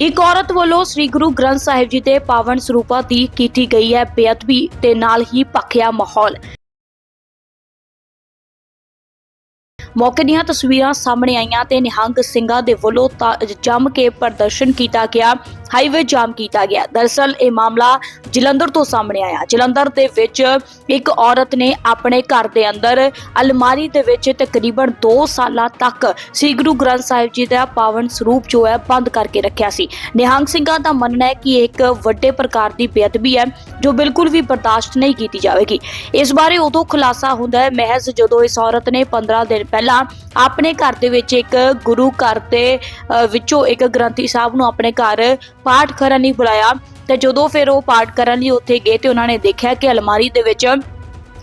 ਇੱਕ ਔਰਤ ਵੱਲੋਂ ਸ੍ਰੀ ਗੁਰੂ ਗ੍ਰੰਥ ਸਾਹਿਬ ਜੀ ਦੇ ਪਾਵਨ ਸਰੂਪਾਂ ਦੀ ਕੀਤੀ ਗਈ ਹੈ ਬੇਅਦਬੀ ਤੇ ਨਾਲ ਹੀ ਭਖਿਆ ਮਾਹੌਲ। ਮੌਕੇ ਦੀਆਂ ਤਸਵੀਰਾਂ ਸਾਹਮਣੇ ਆਈਆਂ ਤੇ ਨਿਹੰਗ ਸਿੰਘਾਂ ਦੇ ਵੱਲੋਂ ਜੰਮ ਕੇ ਪ੍ਰਦਰਸ਼ਨ ਕੀਤਾ ਗਿਆ ਹਾਈਵੇ ਜਾਮ ਕੀਤਾ ਗਿਆ। ਦਰਸਲ ਇਹ ਮਾਮਲਾ ਜਲੰਧਰ ਤੋਂ ਸਾਹਮਣੇ ਆਇਆ। ਜਲੰਧਰ ਦੇ ਵਿੱਚ ਇੱਕ ਔਰਤ ਨੇ ਆਪਣੇ ਘਰ ਦੇ ਅੰਦਰ ਅਲਮਾਰੀ ਦੇ ਵਿੱਚ ਤਕਰੀਬਨ 2 ਸਾਲਾਂ ਤੱਕ ਸ੍ਰੀ ਗੁਰੂ ਗ੍ਰੰਥ ਸਾਹਿਬ ਜੀ ਦਾ ਪਾਵਨ ਸਰੂਪ ਜੋ ਹੈ ਬੰਦ ਕਰਕੇ ਰੱਖਿਆ ਸੀ। ਨਿਹੰਗ ਸਿੰਘਾਂ ਦਾ ਮੰਨਣਾ ਹੈ ਕਿ ਇਹ ਇੱਕ ਵੱਡੇ ਪ੍ਰਕਾਰ ਦੀ ਬੇਅਦਬੀ ਹੈ, ਜੋ ਬਿਲਕੁਲ ਵੀ ਬਰਦਾਸ਼ਤ ਨਹੀਂ ਕੀਤੀ ਜਾਵੇਗੀ। ਇਸ ਬਾਰੇ ਉਦੋਂ ਖੁਲਾਸਾ ਹੁੰਦਾ ਹੈ, ਮਹਿਜ਼ ਜਦੋਂ ਇਸ ਔਰਤ ਨੇ 15 ਦਿਨ ਪਹਿਲਾਂ ਆਪਣੇ ਘਰ ਦੇ ਵਿੱਚ ਇੱਕ ਗੁਰੂ ਘਰ ਦੇ ਵਿੱਚੋਂ ਇੱਕ ਗ੍ਰੰਥੀ ਸਾਹਿਬ ਨੂੰ ਆਪਣੇ ਘਰ ਪਾਠ ਕਰਨ ਲਈ ਬੁਲਾਇਆ। ਤੇ ਜਦੋਂ ਫਿਰ ਉਹ ਪਾਠ ਕਰਨ ਲਈ ਉੱਥੇ ਗਏ ਤੇ ਉਹਨਾਂ ਨੇ ਦੇਖਿਆ ਕਿ ਅਲਮਾਰੀ ਦੇ ਵਿੱਚ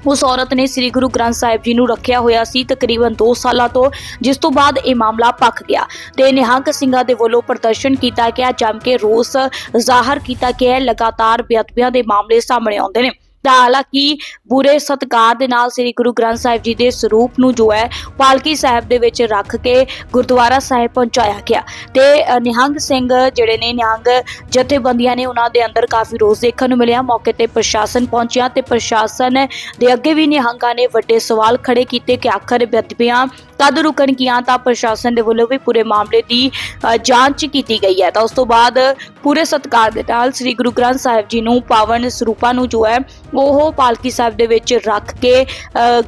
ਉਸ ਔਰਤ ਨੇ ਸ੍ਰੀ ਗੁਰੂ ਗ੍ਰੰਥ ਸਾਹਿਬ ਜੀ ਨੂੰ ਰੱਖਿਆ ਹੋਇਆ ਸੀ ਤਕਰੀਬਨ 2 ਸਾਲਾਂ ਤੋਂ, ਜਿਸ ਤੋਂ ਬਾਅਦ ਇਹ ਮਾਮਲਾ ਪੱਕ ਗਿਆ। ਤੇ ਨਿਹੰਗ ਸਿੰਘਾਂ ਦੇ ਵੱਲੋਂ ਪ੍ਰਦਰਸ਼ਨ ਕੀਤਾ ਗਿਆ ਜੰਮ ਕੇ ਰੋਸ ਜ਼ਾਹਰ ਕੀਤਾ ਗਿਆ ਲਗਾਤਾਰ ਬੇਅਦਬੀਆਂ ਦੇ ਮਾਮਲੇ ਸਾਹਮਣੇ ਆਉਂਦੇ ਨੇ। ਤਾਂ ਹਾਲਾਂਕਿ ਬੁਰੇ ਸਤਕਾਰ ਦੇ ਨਾਲ ਸ੍ਰੀ ਗੁਰੂ ਗ੍ਰੰਥ ਸਾਹਿਬ ਜੀ ਦੇ ਸਰੂਪ ਨੂੰ ਜੋ ਹੈ ਪਾਲਕੀ ਸਾਹਿਬ ਦੇ ਵਿੱਚ ਰੱਖ ਕੇ ਗੁਰਦੁਆਰਾ ਸਾਹਿਬ ਪਹੁੰਚਾਇਆ ਗਿਆ। ਤੇ ਨਿਹੰਗ ਸਿੰਘ ਜਿਹੜੇ ਨੇ, ਨਿਹੰਗ ਜਥੇਬੰਦੀਆਂ ਨੇ ਉਹਨਾਂ ਦੇ ਅੰਦਰ ਕਾਫੀ ਰੋਸ ਦੇਖਣ ਨੂੰ ਮਿਲਿਆ। ਮੌਕੇ ਤੇ ਪ੍ਰਸ਼ਾਸਨ ਪਹੁੰਚਿਆ ਤੇ ਪ੍ਰਸ਼ਾਸਨ ਦੇ ਅੱਗੇ ਵੀ ਨਿਹੰਗਾਂ ਨੇ ਵੱਡੇ ਸਵਾਲ ਖੜੇ ਕੀਤੇ ਕਿ ਆਖਰ ਬੇਅਦਬੀਆਂ ਕਦ ਰੁਕਣਗੀਆਂ ਤਾਂ ਪ੍ਰਸ਼ਾਸਨ ਦੇ ਵੱਲੋਂ ਵੀ ਪੂਰੇ ਮਾਮਲੇ ਦੀ ਜਾਂਚ ਕੀਤੀ ਗਈ ਹੈ। ਤਾਂ ਉਸ ਤੋਂ ਬਾਅਦ ਪੂਰੇ ਸਤਕਾਰ ਦੇ ਨਾਲ ਸ੍ਰੀ ਗੁਰੂ ਗ੍ਰੰਥ ਸਾਹਿਬ ਜੀ ਨੂੰ ਪਾਵਨ ਸਰੂਪਾਂ ਨੂੰ ਜੋ ਹੈ ਉਹ ਪਾਲਕੀ ਸਾਹਿਬ ਦੇ ਵਿੱਚ ਰੱਖ ਕੇ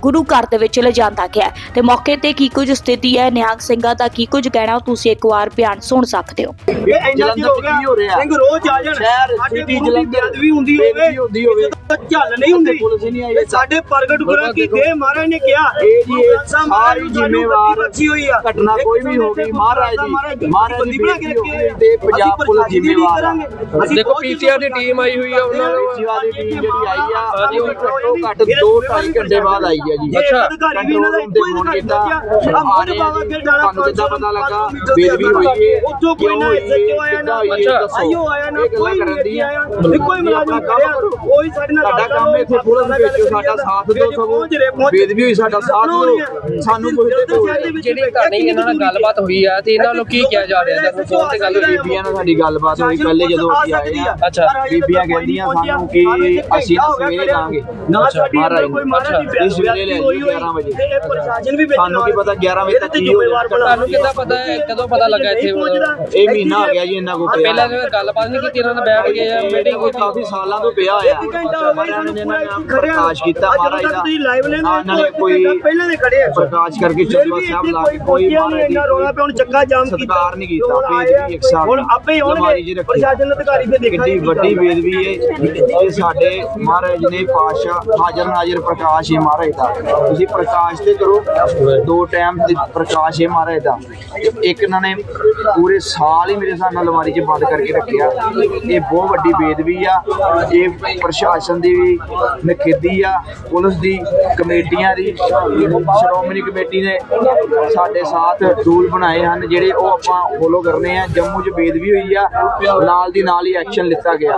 ਗੁਰੂ ਘਰ ਦੇ ਵਿੱਚ ਲਿਜਾਂਦਾ ਗਿਆ। ਤੇ ਮੌਕੇ ਤੇ ਕੀ ਕੁਝ ਸਥਿਤੀ ਹੈ? ਨਿਹੰਗ ਸਿੰਘਾਂ ਦਾ ਕੀ ਕੁਝ ਕਹਿਣਾ? ਤੁਸੀਂ ਇੱਕ ਵਾਰ ਬਿਆਨ ਸੁਣ ਸਕਦੇ ਹੋ। ਇਹ ਇੰਨਾ ਚਿਰ ਹੋ ਗਿਆ? ਕੀ ਹੋ ਰਿਹਾ? ਸਿੰਘ ਰੋਜ਼ ਆ ਜਾਣ। ਸ਼ਹਿਰ, ਸਾਡੇ ਸਿਟੀ, ਗੁਰੂ ਦੀ ਜਲੰਧਰ, ਬੇਅਦਬੀ ਹੁੰਦੀ ਬੇਅਦਬੀ ਹੁੰਦੀ ਹੋਵੇ। ਤਾਂ ਝੱਲ ਨਹੀਂ ਹੁੰਦੀ। ਪੁਲਿਸ ਹੀ ਨਹੀਂ ਆਈ। ਇਹ ਸਾਡੇ ਪ੍ਰਗਟ ਗੁਰਾਂ ਕੀ ਦੇ ਮਹਾਰਾਜ ਨੇ ਕਿਹਾ? ਇਹ ਜੀ ਇਹ ਗੁਰੂ ਮਹਾਰਾਜ ਨੂੰ ਸਾਰੀ ਸਾਨੂੰ ਜ਼ਿੰਮੇਵਾਰ ਬੱਚੀ ਹੋਈ ਆ। ਘਟਨਾ ਕੋਈ ਵੀ ਹੋ ਗਈ ਮਹਾਰਾਜ ਦੀ ਮਹਾਰਾਜ ਦੀ ਬਣਾ ਕੇ ਰੱਖੀ ਤੇ ਪੰਜਾਬ ਪੁਲਿਸ ਜ਼ਿੰਮੇਵਾਰ ਆ। ਦੇਖੋ ਪੀਸੀਆਰ ਦੀ ਟੀਮ ਆਈ ਹੋਈ ਆ ਉਹਨਾਂ ਨੂੰ ਸੇਵਾ ਦੀ ਟੀਮ ਜਿਹੜੀ ਆਈ ਆ ਉਹ ਘੱਟੋ ਘੱਟ 2.5 ਘੰਟੇ ਬਾਅਦ ਆਈ ਆ ਜੀ। ਅੱਛਾ। ਅਧਿਕਾਰੀ ਵੀ ਇਹਨਾਂ ਦਾ ਕੰਟਰੋਲ ਰੂਮ ਤੇ ਇੱਕੋ ਹੀ ਫੋਨ ਕੀਤਾ। ਆ ਬਾਵਾ ਕੇ ਡਾਲਾ ਕਿੱਦਾਂ ਪਤਾ ਲੱਗਾ? ਬੇਦਬੀ ਹੋਈ ਹੈ ਉੱਥੋਂ ਕੋਈ ਨਾ ਐਸਐਚਓ ਆਇਆ ਨਾ? ਅੱਛਾ। ਆਈਓ ਆਇਆ ਨਾ ਕੋਈ ਨਹੀਂ ਆਇਆ। ਹੀ ਮੁਲਾਜ਼ਮ ਖੜਿਆ ਕੋਈ ਸਾਡੇ ਨਾਲ ਸਾਡਾ ਕੰਮ ਇੱਥੇ ਪੁਲਿਸ ਵਿੱਚ ਸਾਡਾ ਸਾਥ ਦਿਓ ਸਗੋਂ ਬੇਦਬੀ ਹੋਈ ਸਾਡਾ ਸਾਥ ਦਿਓ ਸਾਨੂੰ ਕੋਈ ਜਿਹੜੀ ਤੁਹਾਡੀ ਇਹਨਾਂ ਨਾਲ ਗੱਲਬਾਤ ਹੋਈ ਆ ਤੇ ਇਹਨਾਂ ਨੂੰ ਕੀ ਕਿਹਾ ਜਾ ਰਿਹਾ? ਤੁਹਾਨੂੰ ਫੋਨ ਤੇ ਗੱਲ ਹੋਈ ਬੀਬੀਆਂ ਨਾਲ ਸਾਡੀ ਗੱਲਬਾਤ ਹੋਈ ਪਹਿਲੇ ਜਦੋਂ ਅਸੀਂ ਆਏ ਆ। ਅੱਛਾ। ਬੀਬੀਆਂ ਕਹਿੰਦੀਆਂ ਸਾਨੂੰ ਕਿ ਅਸੀਂ ਨਾ ਸਵੇਰੇ ਲਾਂਗੇ ਨਾ ਸਾਡੀ ਮਹਾਰਾਜ ਅੰਦਰ ਕੋਈ ਮਹਾਰਾਜ ਦੀ ਅੱਛਾ। ਇਸ ਵੇਲੇ ਲੈ ਹੋਈ ਜਾਓ 11 ਵਜੇ। ਤੇ ਇਹ ਪ੍ਰਸ਼ਾਸਨ ਵੀ ਵਿੱਚ ਸਾਨੂੰ ਕੀ ਪਤਾ 11 ਵਜੇ ਤੱਕ ਕੀ ਹੋ ਜਾਣਾ। ਤੁਹਾਨੂੰ ਕਿੱਦਾਂ ਪਤਾ ਹੈ? ਕਦੋਂ ਪਤਾ ਲੱਗਾ ਇੱਥੇ ਇਹ ਮਹੀਨਾ ਆ ਗਿਆ ਜੀ ਇਹਨਾਂ ਕੋਲ ਪਿਆ। ਪਹਿਲਾਂ ਗੱਲਬਾਤ ਨਹੀਂ ਕੀਤੀ ਇਹਨਾਂ ਨੇ ਬੈਠ ਕੇ ਮੀਟਿੰਗ ਮੀਟਿੰਗ ਕੋਈ ਕਾਫੀ ਸਾਲਾਂ ਤੋਂ ਪਿਆ ਪ੍ਰਕਾਸ਼ ਕੀਤਾ ਮਹਾਰਾਜ ਦਾ। ਤੁਸੀਂ ਲਾਈਵ ਲੈਣੇ ਨਾ ਇਹਨਾਂ ਨੇ ਕੋਈ ਪਹਿਲਾਂ ਦੇ ਖੜੇ ਆ। ਪ੍ਰਕਾਸ਼ ਕਰਕੇ ਚੌਪਾ ਸਾਹਿਬ ਲਾ ਕੇ ਕੋਈ ਮਹਾਰਾਜ ਇੰਨਾ ਰੋਲਾ ਪਿਆ ਹੁਣ ਚੱਕਾ ਜਾਮ ਕੀਤਾ। ਸਤਿਕਾਰ ਨਹੀਂ ਕੀਤਾ ਹੁਣ ਆਏ ਆ, ਬੇਦਬੀ ਇੱਕ ਸਾਥ ਹੁਣ ਆਪੇ ਹੀ ਅਲਮਾਰੀ 'ਚ ਆਉਣਗੇ ਰੱਖੀ। ਪ੍ਰਸ਼ਾਸਨ ਅਧਿਕਾਰੀ ਤੇ ਦੇਖਾਂਗੇ ਕਿੰਨੀ ਵੱਡੀ ਬੇਦਬੀ ਹੈ ਇਹ ਸਾਡੇ ਮਹਾਰਾਜ ਨੇ ਪਾਤਸ਼ਾਹ ਹਾਜ਼ਰ ਨਾਜ਼ਰ ਪ੍ਰਕਾਸ਼ ਹੈ ਮਹਾਰਾਜ ਦਾ। ਤੁਸੀਂ ਪ੍ਰਕਾਸ਼ ਤੇ ਕਰੋ। ਦੋ ਟਾਈਮ ਤੇ ਪ੍ਰਕਾਸ਼ ਹੈ ਮਹਾਰਾਜ ਦਾ। ਇੱਕ ਇਹਨਾਂ ਨੇ ਪੂਰੇ ਸਾਲ ਹੀ ਮੇਰੇ ਹਿਸਾਬ ਨਾਲ ਅਲਮਾਰੀ 'ਚ ਬੰਦ ਕਰਕੇ ਰੱਖਿਆ। ਇਹ ਬਹੁਤ ਵੱਡੀ ਬੇਦਬੀ ਆ। ਇਹ ਪ੍ਰਸ਼ਾਸਨ ਦੀ ਵੀ ਨਖੇਦੀ ਆ। ਪੁਲਿਸ ਦੀ ਕਮੇਟੀਆਂ ਦੀ ਸ਼੍ਰੋਮਣੀ ਕਮੇਟੀ ਨੇ ਸਾਡੇ ਸਾਥ ਰੂਲ ਬਣਾਏ ਹਨ, ਜਿਹੜੇ ਉਹ ਆਪਾਂ ਫੋਲੋ ਕਰਨੇ ਆ। ਜੰਮੂ 'ਚ ਬੇਦਬੀ ਹੋਈ ਆ ਨਾਲ ਦੀ ਨਾਲ ਹੀ ਐਕਸ਼ਨ ਲਿੱਤਾ ਗਿਆ।